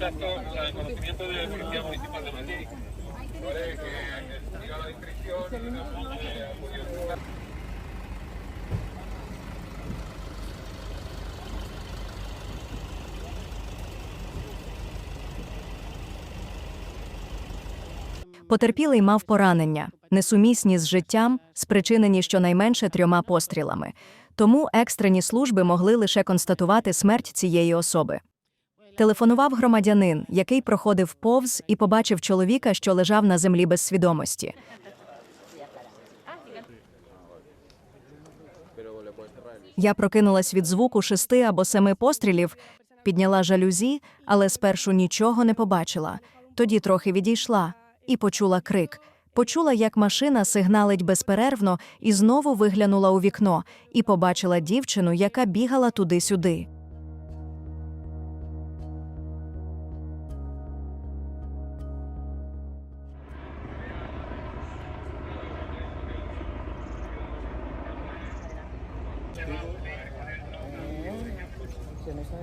contacto, o el conocimiento de la Policía Municipal de Madrid. ¿Vale? Que siga la inscripción y eh. Потерпілий мав поранення, несумісні з життям, спричинені щонайменше трьома пострілами. Тому екстрені служби могли лише констатувати смерть цієї особи. Телефонував громадянин, який проходив повз і побачив чоловіка, що лежав на землі без свідомості. Я прокинулась від звуку шести або семи пострілів, підняла жалюзі, але спершу нічого не побачила. Тоді трохи відійшла і почула крик. Почула, як машина сигналить безперервно, і знову виглянула у вікно і побачила дівчину, яка бігала туди-сюди. se nos ha